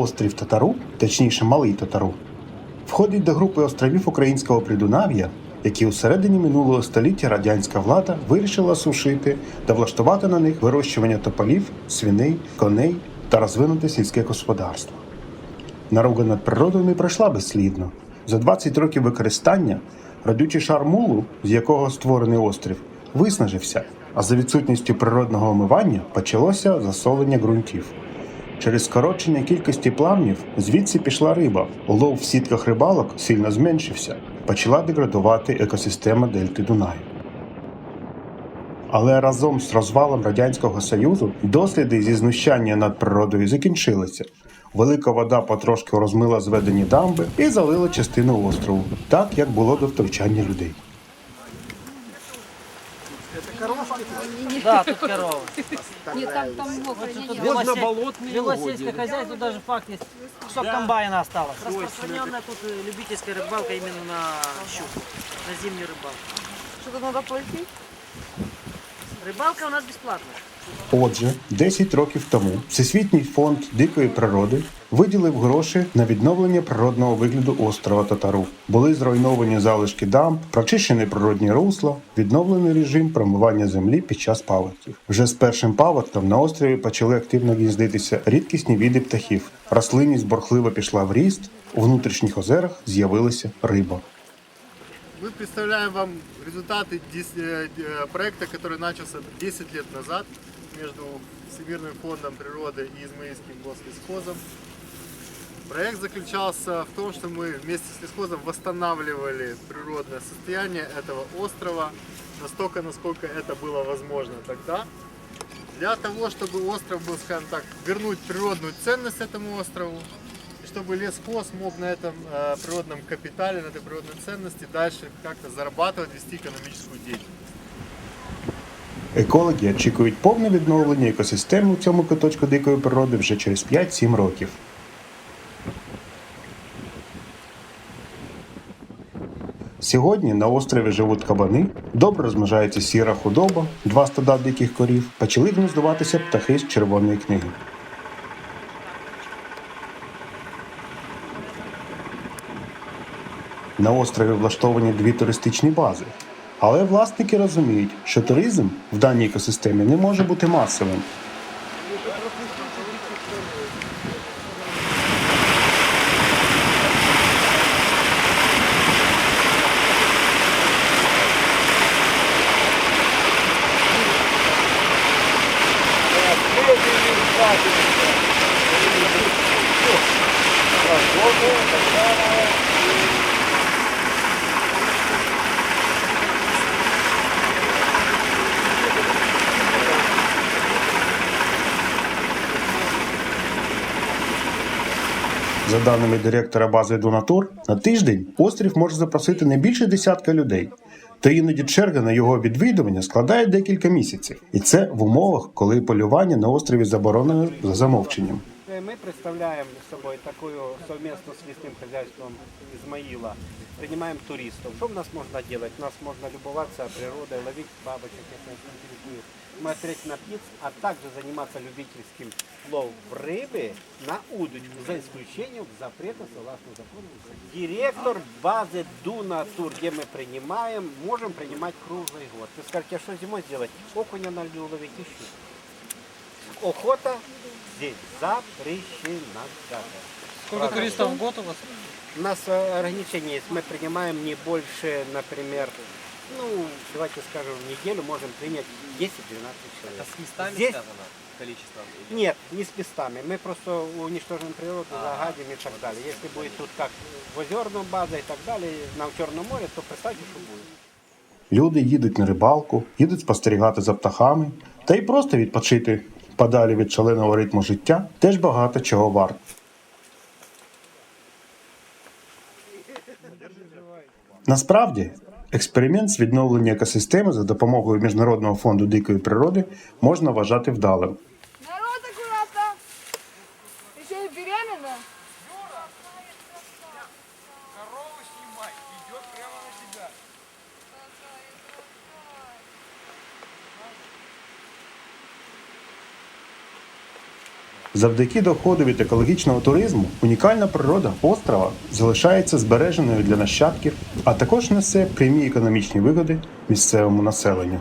Острів Татару, точніше Малий Татару, входить до групи островів українського Придунав'я, які у середині минулого століття радянська влада вирішила сушити та влаштувати на них вирощування тополів, свиней, коней та розвинути сільське господарство. Наруга над природою не пройшла безслідно. За 20 років використання родючий шар мулу, з якого створений острів, виснажився, а за відсутністю природного омивання почалося засолення ґрунтів. Через скорочення кількості плавнів звідси пішла риба. Улов в сітках рибалок сильно зменшився. Почала деградувати екосистема Дельти Дунаю. Але разом з розвалом Радянського Союзу досліди зі знущання над природою закінчилися. Велика вода потрошки розмила зведені дамби і залила частину острову, так як було до втручання людей. Да, тут корова. Нет, там, там много Тут хранения. вело, на болотные вело угодья, сельское да. хозяйство, даже факт есть, кусок комбайна осталось. Распространенная тут э, любительская рыбалка именно на щуку, на зимнюю рыбалку. Что-то надо платить? Рыбалка у нас бесплатная. Отже, 10 років тому Всесвітній фонд дикої природи виділив гроші на відновлення природного вигляду острова Татару. Були зруйновані залишки дамб, прочищені природні русла, відновлений режим промивання землі під час паводків. Вже з першим паводком на острові почали активно гніздитися рідкісні види птахів. Рослинність борхливо пішла в ріст, у внутрішніх озерах з'явилася риба. Мы представляем вам результаты дес- э, э, проекта, который начался 10 лет назад Между Всемирным фондом природы и Измаильским гослесхозом. Проект заключался в том, что мы вместе с лесхозом восстанавливали природное состояние этого острова настолько, насколько это было возможно тогда. Для того, чтобы остров был, скажем так, вернуть природную ценность этому острову, и чтобы лесхоз мог на этом э, природном капитале, на этой природной ценности дальше как-то зарабатывать, вести экономическую деятельность. Екологи очікують повне відновлення екосистеми у цьому куточку дикої природи вже через 5-7 років. Сьогодні на острові живуть кабани, добре розмножається сіра худоба, два стада диких корів, почали гніздуватися птахи з червоної книги. На острові влаштовані дві туристичні бази. Але власники розуміють, що туризм в даній екосистемі не може бути масовим. За даними директора бази Донатур, на тиждень острів може запросити не більше десятка людей. Та іноді черга на його відвідування складає декілька місяців. І це в умовах, коли полювання на острові заборонено за замовченням. Мы представляем собой такую совместно с лесным хозяйством Измаила. Принимаем туристов. Что у нас можно делать? У нас можно любоваться природой, ловить бабочек, если нас интересует, смотреть на птиц, а также заниматься любительским ловом рыбы на удочку, за исключением запрета согласно закону. Директор базы Дуна Тур, где мы принимаем, можем принимать круглый год. Вы скажете, а что зимой сделать? Окуня на льду ловить щуку. Охота здесь запрещена. даже. Сколько туристов в год у вас? У нас э, ограничение есть. Мы принимаем не больше, например, ну, давайте скажем, в неделю можем принять 10-12 человек. с местами Здесь- связано количество? Нет, не с местами. Мы просто уничтожим природу, загадим и так далее. Если будет тут как в озерном база и так далее, на Черном море, то представьте, что будет. Люди їдуть на рибалку, їдуть спостерігати за птахами, та й просто відпочити подалі від шаленого ритму життя теж багато чого варт. Насправді, експеримент з відновлення екосистеми за допомогою Міжнародного фонду дикої природи можна вважати вдалим. Завдяки доходу від екологічного туризму унікальна природа острова залишається збереженою для нащадків, а також несе прямі економічні вигоди місцевому населенню.